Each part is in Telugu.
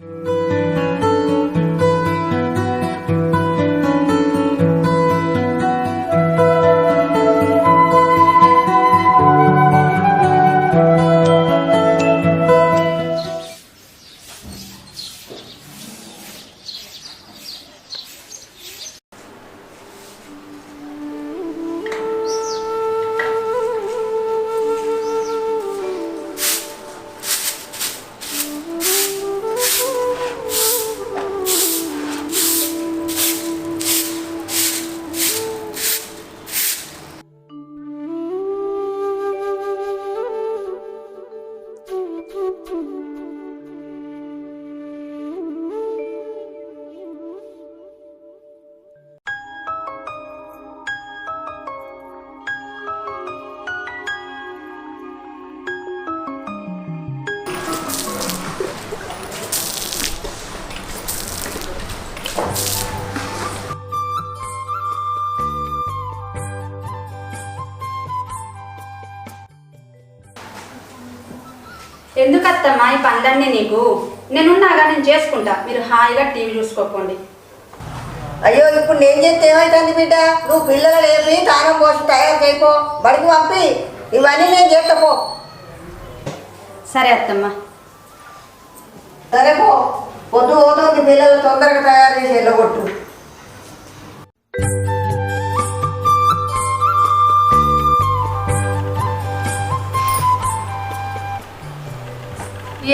ఎందుకు అత్తమ్మా ఈ పనులన్నీ నీకు. నేనున్నాగా నేను చేసుకుంటా. మీరు హాయిగా టీవీ చూసుకోకండి. అయ్యో ఇప్పుడు నేను చేస్తే ఏమైతుంది బిడ్డ? నువ్వు పిల్లలు లేపి తానం పోసి తయారు చేయకో. బడికి పంపి. ఇవన్నీ నేను చేస్తపో సరే అత్తమ్మ. సరే పో. పొద్దు పోతుంది పిల్లలు తొందరగా తయారు చేసి వెళ్ళగొట్టు.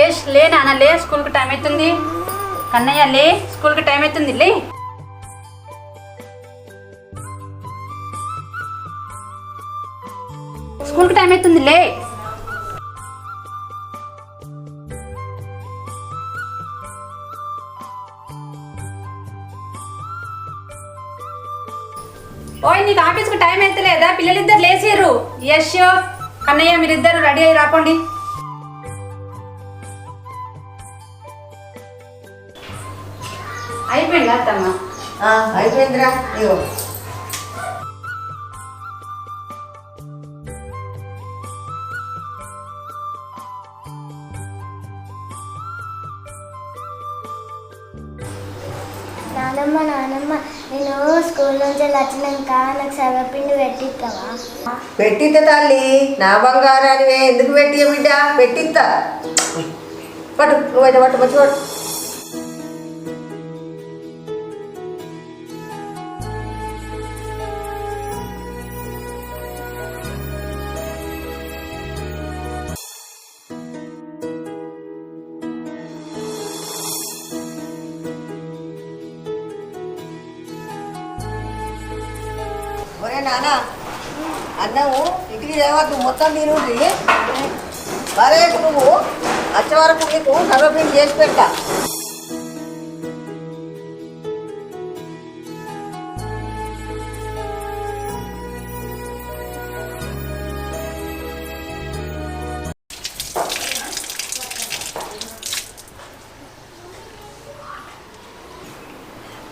ఏ లే నాన్న లే స్కూల్కి టైం అవుతుంది కన్నయ్య లే స్కూల్కి టైం అవుతుంది లే. స్కూల్కి టైం అవుతుంది లే. ఓయ్ నీకు ఆఫీస్కి టైం అయితే లేదా పిల్లలిద్దరు లేచారు యశ్ కన్నయ్య మీరిద్దరు రెడీ అయ్యి రాపండి. అయిపోయింది అత్తమ్మ? ఆ, అయిపోయిందిరా ఇగో. నానమ్మ నానమ్మ నేను స్కూల్ నుంచి వచ్చినాక నాకు సర్వపిండి పెట్టిస్తావా? పెట్టిద్ద తల్లి నా బంగారానివే. ఎందుకు పెట్టియ బిడ్డ? పెట్టిద్దా పట్టు నువ్వైతే పట్టు పట్టు పట్టు. అరే నాన్న అన్నము ఇంటికి తేవద్దు మొత్తం తినుంది సరే నువ్వు. వచ్చే వరకు నీకు సర్వపిండి చేసి పెట్టా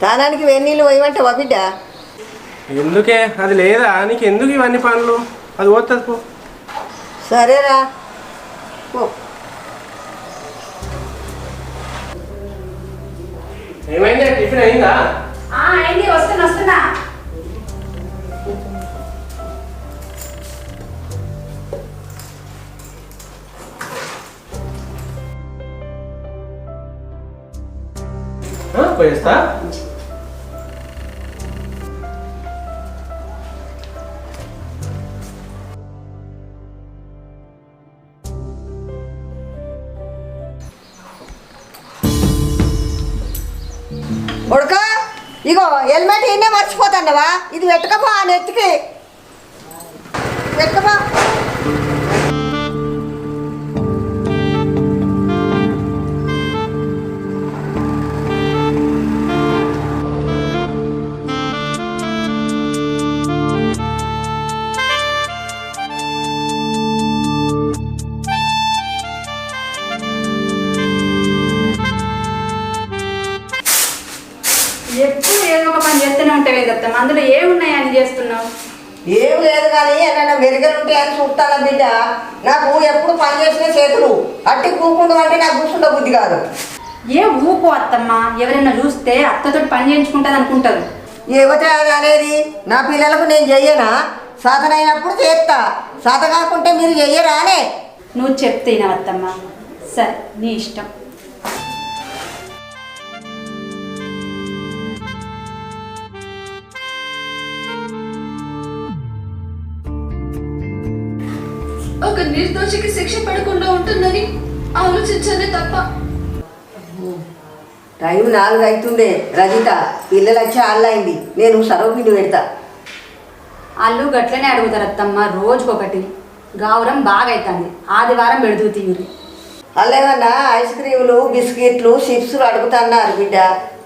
దానానికి వెన్నీళ్ళు పోయమంటావా బిడ్డ? ఎందుకే? అది లేదా? నీకు ఎందుకు ఇవన్నీ పనులు? అది పోతుంది పో. సరేరా. పో. ఏమైంది? టిఫిన్ అయిందా? ఆ, అయింది. వస్తున్నా వస్తున్నా. పోయేస్తా? చేస్తున్నావు? ఏం లేదు కానీ ఏమైనా మెరుగలు ఉంటాయని చూస్తాను బిడ్డ? నాకు ఎప్పుడు పని చేసిన చేతులు. అట్టి కూకుండా అంటే నాకు కూర్చుంటే బుద్ధి కాదు. ఏ ఊకో అత్తమ్మ? ఎవరైనా చూస్తే అత్తతో పని చేయించుకుంటుంది అనుకుంటారు అది అనేది? నా పిల్లలకు నేను చెయ్యనా? సాధనైనప్పుడు చేస్తా. సాధ కాకుంటే మీరు చెయ్యరా అనే నువ్వు చెప్తే అత్తమ్మ సరే నీ ఇష్టం. ఒక నిర్దోషికి శిక్ష పడకుండా ఉంటుందని ఆలోచించానే తప్ప. టైం నాలుగు అవుతుండే రజిత పిల్లలు వచ్చి అయింది నేను సర్వపిండి పెడతా. వాళ్ళు గట్లనే అడుగుతారు అత్తమ్మ రోజుకొకటి. గావురం బాగా అవుతుంది ఆదివారం పెడుతూ తీయురి అల్లేమన్నా ఐస్ క్రీములు బిస్కెట్లు చిప్స్లు అడుగుతున్నారు బిడ్డ.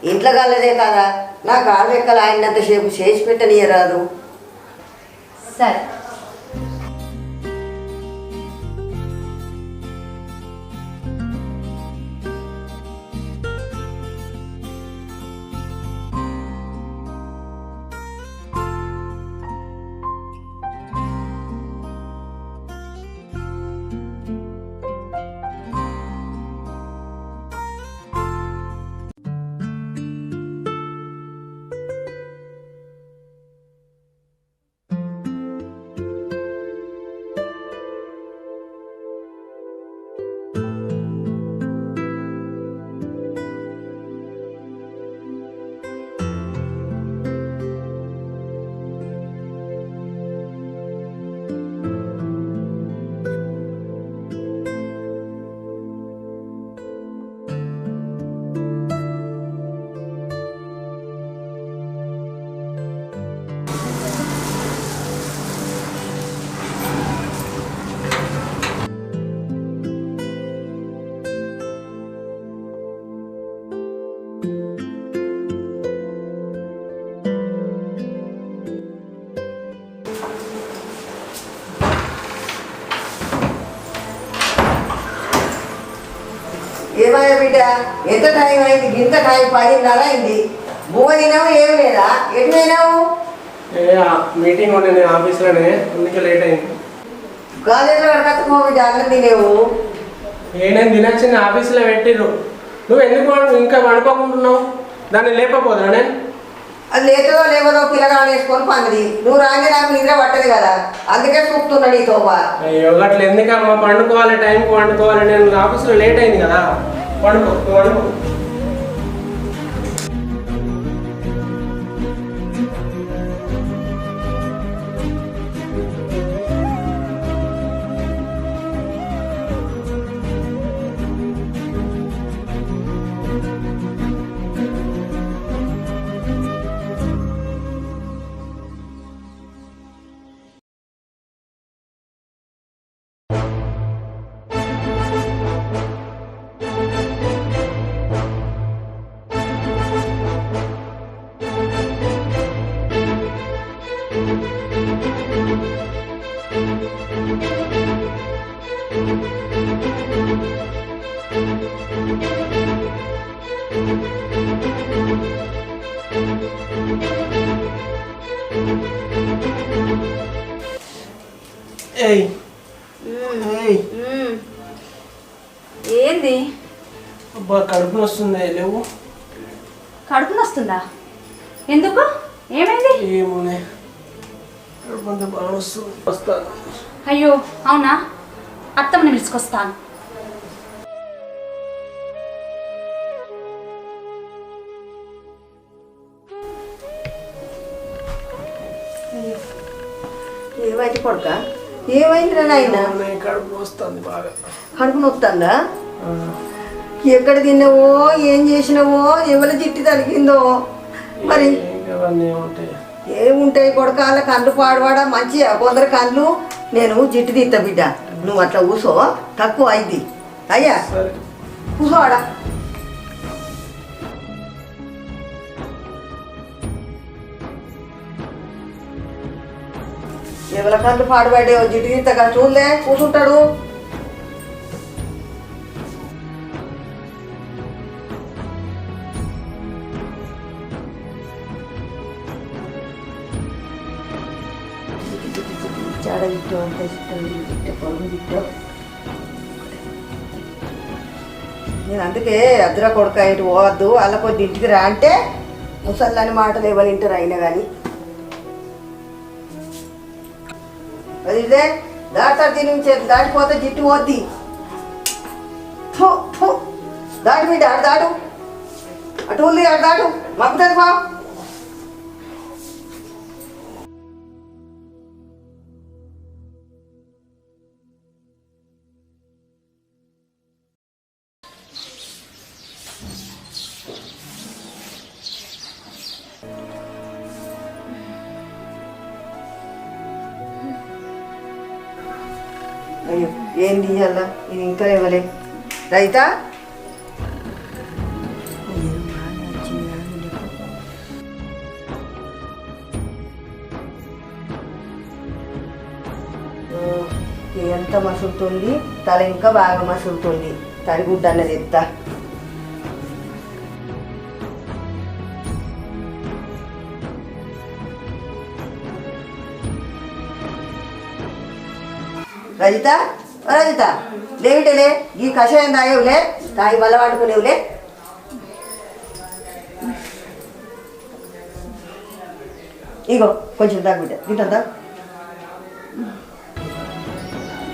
ఇంట్లో కలదే కదా? నా కాళ్ళు ఎక్కలు ఆయనంతసేపు చేసి పెట్టనీయరాదు. సరే. ఎంత టైం అయింది? ఇంత టైం పదిన్నర అయింది. భూమ తినావు ఏమి లేదా? ఎటు పోయినావు? ఏ ఆ మీటింగ్ ఉండే నేను ఆఫీస్లోనే అందుకే లేట్ అయింది. కాలేజీలో కడకత్తుకో బిడ్డ అన్నం తినేవు. ఏ నేను తినొచ్చింది ఆఫీస్లో పెట్టిర్రు. నువ్వు ఎందుకు ఇంకా పడుకోకుంటున్నావు? దాన్ని లేపపోదా నేను అది లేదో లేవదో పిల్లగాడు వేసుకొని పంది నువ్వు రాని నాకు నిద్ర పట్టదు కదా. అందుకే చూపుతున్నా నీతో బా. అయ్యో అట్లా ఎందుకమ్మా? పండుకోవాలి టైంకి పండుకోవాలి. నేను ఆఫీస్లో లేట్ అయింది కదా. పండుకో నువ్వు పండుకో ఏయ్. ఏయ్. ఏంది? అబ్బా కడుపు వస్తుంది లేవు. కడుపు నొస్తుందా ఎందుకు? ఏమైంది? ఏమునే కడుపు అంతా బాగా వస్తుంది వస్తాను. అయ్యో అవునా? అత్తమ్మని పిలుచుకొస్తాను. ఏమైంది కొడుక? ఏమైందిరా నాయన ఏమునే, కడుపు వస్తుంది బాగా. కడుపు నొత్తందా? ఆ, ఎక్కడ తిన్నావో ఏం చేసినావో ఎవరి జిట్టి తలిగిందో మరి ఏముంటాయి కొడుక వాళ్ళ కళ్ళు పాడవాడా? మంచిగా కొందరు కళ్ళు? నేను జిట్టు తీస్తా బిడ్డ. నువ్వు అట్లా కూసో? తక్కువ అయింది. అయ్యా కూసోడా ఎవరి కళ్ళు పాడుపడే జిట్టు తీస్తా చూడలే కూర్చుంటాడు చాడ అంత పొలం నేను అందుకే అద్ర కొడుక ఇటు పోవద్దు అలా కొద్ది ఇంటికి రా అంటే ముసల్లని మాటలు ఎవరు వింటారు అయినా కానీ అది ఇదే. దాటారు దీని నుంచి దాటిపోతే జిట్టు పోద్ది. దాటి ఫు. దాటు బిడ్డ అటు దాటు. అటు ఉంది అటు దాటు. మగ్గుతుంది బా ఏం ఇది ఇంకా ఇవ్వలే. రైతా? ఎంత మసులుతుంది తల ఇంకా బాగా మసులుతుంది తడిగుడ్డ అన్నది ఎత్తా. రజిత ఓ రజిత లేవిటలే ఈ కషాయం తాగేవులే తాగి బల్ల పట్టుకునేవులే ఇగో కొంచెం తాగు బిడ్డ బిడ్డ తాగు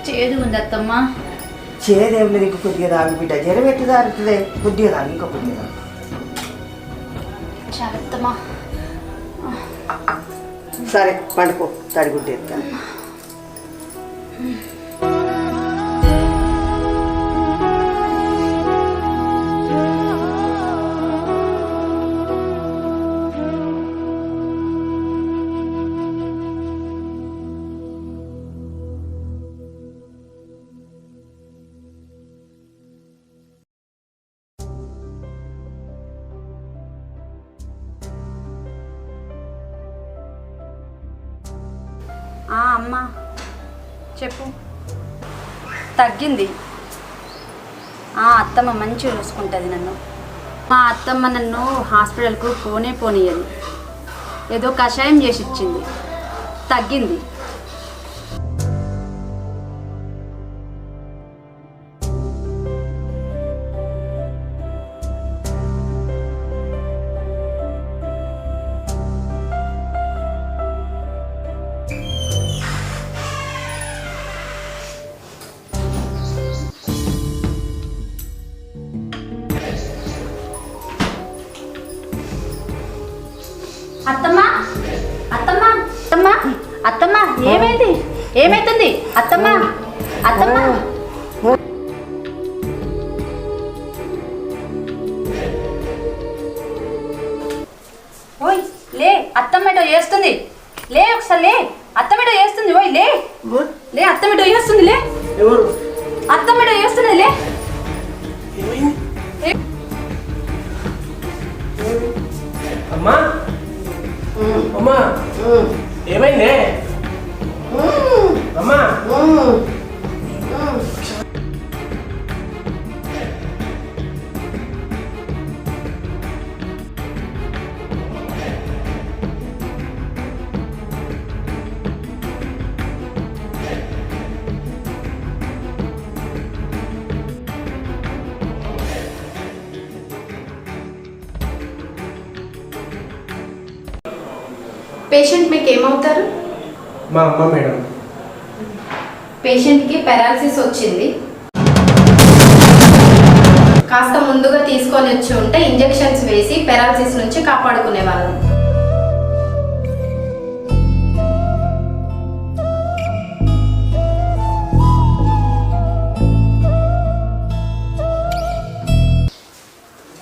చేదు ఉంది అత్తమ్మ. చేదేం లేదు ఇంక కొద్దిగా తాగు బిడ్డ. జ్వరం ఎట్టు తాగుతుంది కొద్దిగా తాగు ఇంకా కొద్దిగా తాగు. చాలా అత్తమ్మ. సరే పండుకో. తడిగుడ్డ ఎత్తా. తగ్గింది. ఆ అత్తమ్మ మంచిగా చూసుకుంటుంది నన్ను. మా అత్తమ్మ నన్ను హాస్పిటల్కు పోనే పోనీయదు. ఏదో కషాయం చేసి ఇచ్చింది. తగ్గింది. అత్తమ్మటో చేస్తుంది? లే ఒకసారి లే. అత్తమ్మటో చేస్తుంది ఓయ్ లే. లే అత్తమ్మటో చేస్తుంది లే. ఎవరు? అత్తమ్మటో చేస్తుంది లే. అమ్మా. అమ్మా. ఏమైంది? అమ్మా. పేషెంట్ మీకు ఏమవుతారు? మా అమ్మ మేడం. పేషెంట్కి పెరాలసిస్ వచ్చింది. కాస్త ముందుగా తీసుకొని వచ్చి ఉంటే ఇంజెక్షన్స్ వేసి పెరాలసిస్ నుంచి కాపాడుకునే వాళ్ళం.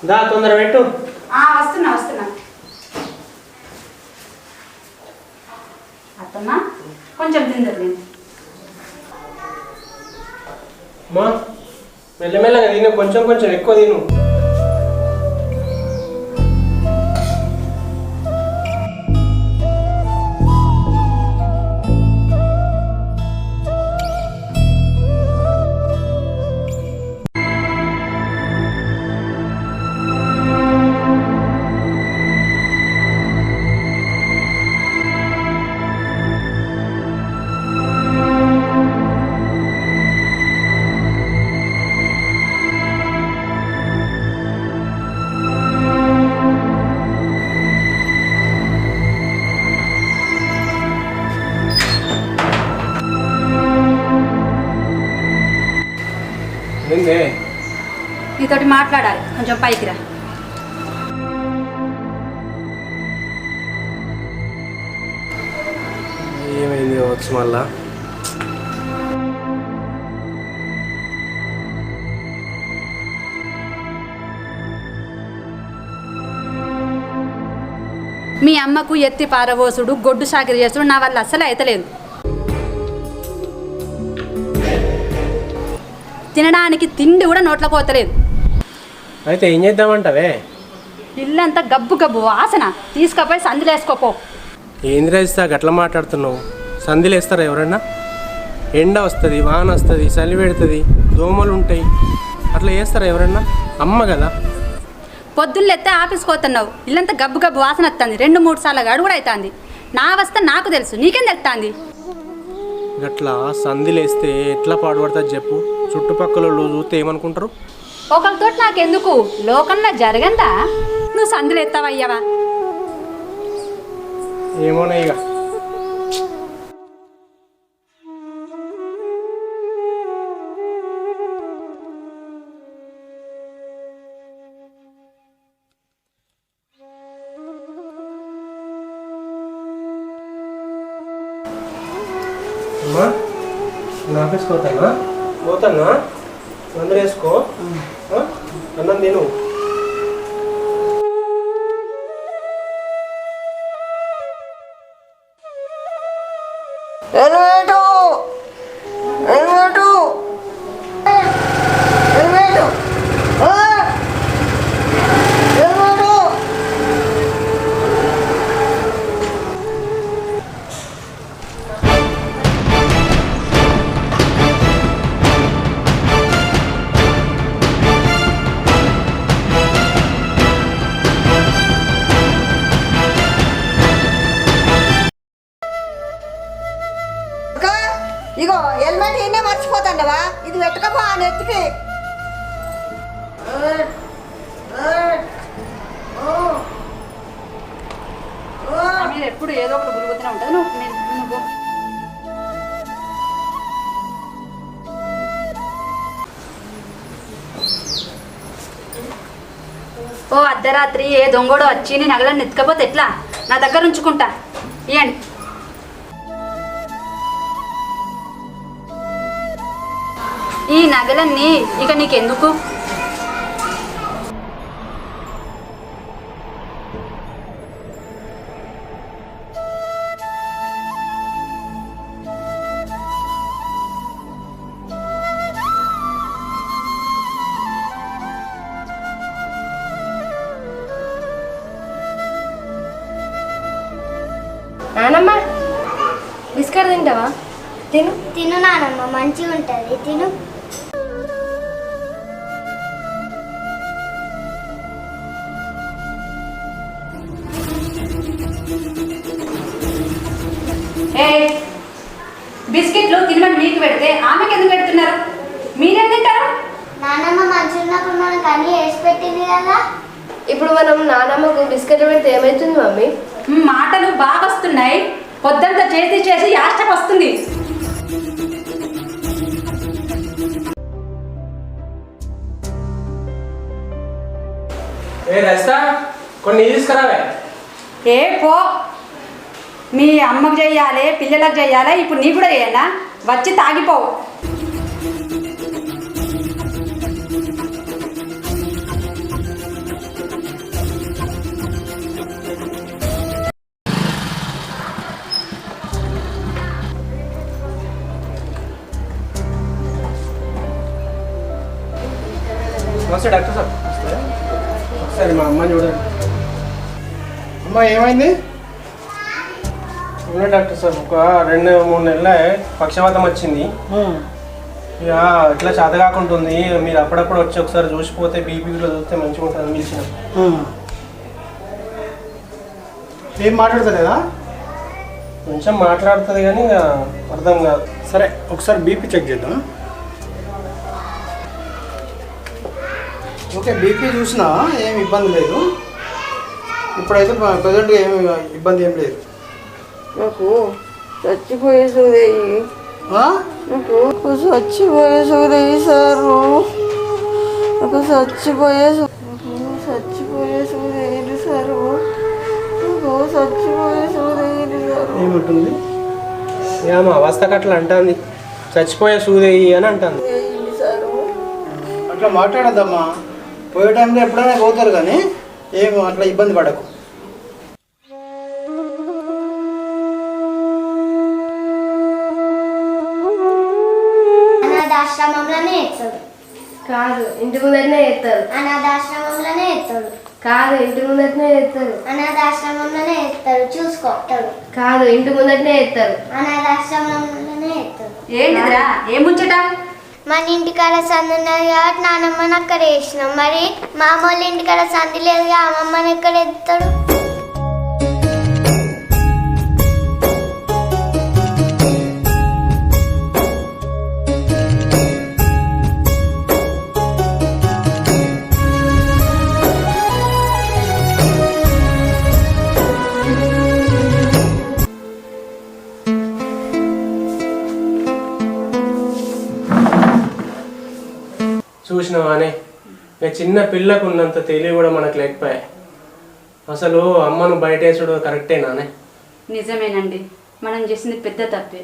దా తొందర పెట్టు. ఆ, వస్తున్నా వస్తున్నా. అత్తమ్మ కొంచెం తిందండి మెల్లమెల్లగా తిను కొంచెం కొంచెం ఎక్కువ తిను. నీతోటి మాట్లాడాలి. కొంచెం పైకి రా. ఏమైంది కావచ్చు మళ్ళా? మీ అమ్మకు ఎత్తి పారబోసుడు గొడ్డు సాకిరి చేసుడు నా వల్ల అస్సలు అయితలేదు. తినడానికి తిండి కూడా నోట్లో పోతలేదు. అయితే ఏం చేద్దామంటావే? ఇల్లంతా గబ్బు గబ్బు వాసన. తీసుకపోయి సందులేసుకోపో ఏంది రాజిస్తా గట్ల మాట్లాడుతున్నావు? సంధిలు వేస్తారా ఎవరన్నా? ఎండ వస్తుంది వాన వస్తుంది చలి పెడుతుంది దోమలు ఉంటాయి. అట్లా చేస్తారా ఎవరన్నా? అమ్మ కదా. పొద్దున్నెత్తే ఆఫీస్కి పోతున్నావు. ఇల్లంతా గబ్బు గబ్బు వాసన వస్తుంది. రెండు మూడు సార్లు గడుగు కూడా అవుతుంది నా అవస్థ నాకు తెలుసు. నీకేం తెలుస్తుంది గట్లా సంధిలు వేస్తే ఎట్లా పాడుపడుతుంది చెప్పు. చుట్టుపక్కల చూస్తే ఏమనుకుంటారు? ఒకరితో నాకెందుకు? లోకంలో జరగందా? నువ్వు సందులు ఎత్తావయ్యావా? ఏమోనే ఇక. అమ్మా నేను ఆఫీస్కి పోతానా పోతానా? ఓ అర్ధరాత్రి ఏ దొంగోడో వచ్చి నీ నగలను ఎత్తుకపోతే ఎట్లా? నా దగ్గర ఉంచుకుంటా. ఇవ్వండి ఈ నగలన్నీ ఇక నీకెందుకు? పెడితే ఆమెకి ఎందుకు పెడుతున్నారు? మీరేం తింటారు? నానమ్మ మంచిగా ఉన్నప్పుడు మనకు అన్నీ వేసి పెట్టింది కదా. ఇప్పుడు మనం నానమ్మకు బిస్కెట్ పెడితే ఏమవుతుంది మమ్మీ? మాటలు బాగా వస్తున్నాయి. పొద్దంతా చేసి చేసి యాష్టకు వస్తుంది. ఏ రస్తా కొన్ని తీసుకురావే. ఏ పో. మీ అమ్మకు చెయ్యాలి పిల్లలకు చెయ్యాలి ఇప్పుడు నీకు కూడా చేయనా? వచ్చి తాగిపోవు. నమస్తే డాక్టర్ సార్. ఒకసారి మా అమ్మ చూడండి. అమ్మ ఏమైంది? సార్ ఒక రెండు మూడు నెలల పక్షవాతం వచ్చింది. ఇక ఇట్లా చేత కాకుంటుంది. మీరు అప్పుడప్పుడు వచ్చి ఒకసారి చూసిపోతే బీపీలో చూస్తే మంచిగా ఉంటుంది పిలిచిన ఏం మాట్లాడతలేదా? కొంచెం మాట్లాడుతుంది కానీ ఇక అర్థం కాదు. సరే ఒకసారి బీపీ చెక్ చేద్దాం. ఓకే బీపీ చూసినా ఏం ఇబ్బంది లేదు. ఇప్పుడైతే ప్రజెంట్గా ఏమి ఇబ్బంది ఏం లేదు. నాకు చచ్చిపోయే సూదేయి ఆ? నాకు చచ్చిపోయే సూదేయి సారు. ఒక చచ్చిపోయే చచ్చిపోయే సూదేది సారు. ఒక చచ్చిపోయే సూదేది సారు. ఏముంటుంది? ఏమో అవస్థకు అట్లా అంటుంది. చచ్చిపోయే సూదేయి అని అంటుంది. అట్లా మాట్లాడద్దమ్మా. పోయే టైంలో ఎప్పుడైనా పోతారు కానీ ఏం అట్లా ఇబ్బంది పడకు. కాదు ఇంటి ముందరనే ఎత్తారు. అనాథాశ్రమంలోనే ఎత్తాడు కాదు ఇంటి ముందరనే ఎత్తారు. అనాథాశ్రమంలోనే ఎత్తాడు చూసుకోతాడు కాదు ఇంటి ముందరనే ఎత్తారు. అనాథాశ్రమంలోనే ఎత్తాడు ఏంటిదిరా? ఏం ముచ్చట? మన ఇంటికాడ సంది ఉన్నది కాబట్టి నానమ్మని అక్కడ వేసినాం. మరి మామూలు ఇంటికాడ సంది లేదు అమ్మమ్మని ఎక్కడ ఎత్తాడు చూసినావానే? ఇక చిన్న పిల్లకు ఉన్నంత తెలివి కూడా మనకు లేకపోయాయి అసలు అమ్మను బయటేసుడు కరెక్టేనానే? నిజమేనండి. మనం చేసింది పెద్ద తప్పే.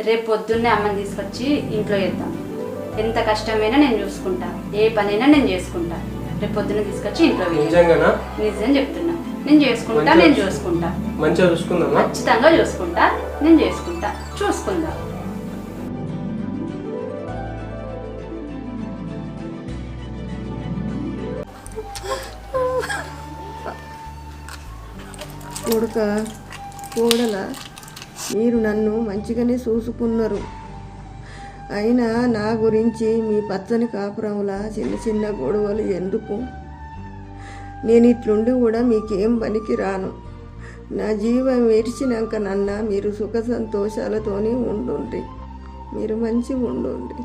రేపు పొద్దున్నే అమ్మని తీసుకొచ్చి ఇంట్లో వేద్దాం ఎంత కష్టమైనా నేను చూసుకుంటా. ఏ పనైనా నేను చేసుకుంటా. రేపు పొద్దున్న తీసుకొచ్చి ఇంట్లో నిజంగానా? నిజం చెప్తున్నా. నేను చేసుకుంటా నేను చూసుకుంటా. మంచిగా చూసుకుందామా? ఖచ్చితంగా చూసుకుంటా. నేను చేసుకుంటా. చూసుకుందా. కొడుక కోడల మీరు నన్ను మంచిగానే చూసుకున్నారు. అయినా నా గురించి మీ పచ్చని కాపురంలా చిన్న చిన్న గొడవలు ఎందుకు? నేను ఇట్లుండి కూడా మీకేం పనికి రాను నా జీవం విడిచినాక నన్న మీరు సుఖ సంతోషాలతోనే ఉండుండ్రి. మీరు మంచిగా ఉండుండ్రి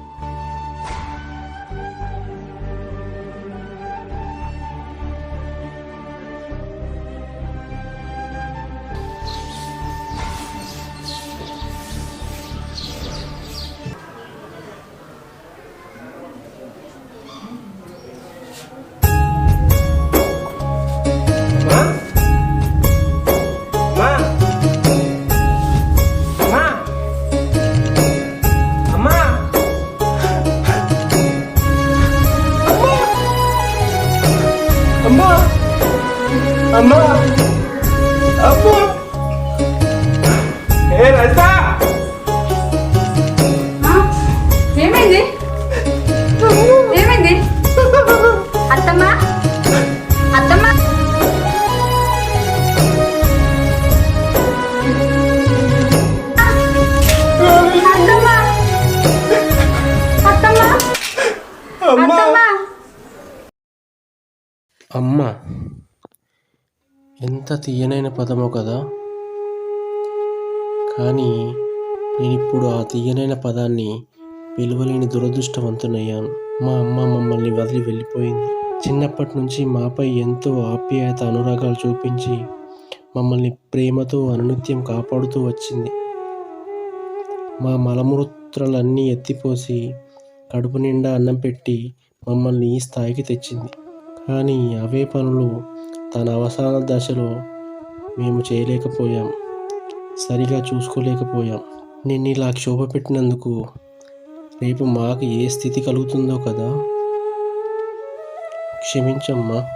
అమ్మా? అమ్మా? ఏ ఎంత తీయనైన పదమో కదా? కానీ నేను ఇప్పుడు ఆ తీయనైన పదాన్ని విలువలేని దురదృష్టవంతునయ్యాను. మా అమ్మ మమ్మల్ని వదిలి వెళ్ళిపోయింది. చిన్నప్పటి నుంచి మాపై ఎంతో ఆప్యాయత అనురాగాలు చూపించి మమ్మల్ని ప్రేమతో అనునిత్యం కాపాడుతూ వచ్చింది. మా మలమూత్రలన్నీ ఎత్తిపోసి కడుపు నిండా అన్నం పెట్టి మమ్మల్ని ఈ స్థాయికి తెచ్చింది. కానీ అవే పనులు తన అవసాన దశలో మేము చేయలేకపోయాం. సరిగా చూసుకోలేకపోయాం. నేను ఇలా క్షోభ పెట్టినందుకు రేపు మాకు ఏ స్థితి కలుగుతుందో కదా? క్షమించమ్మా.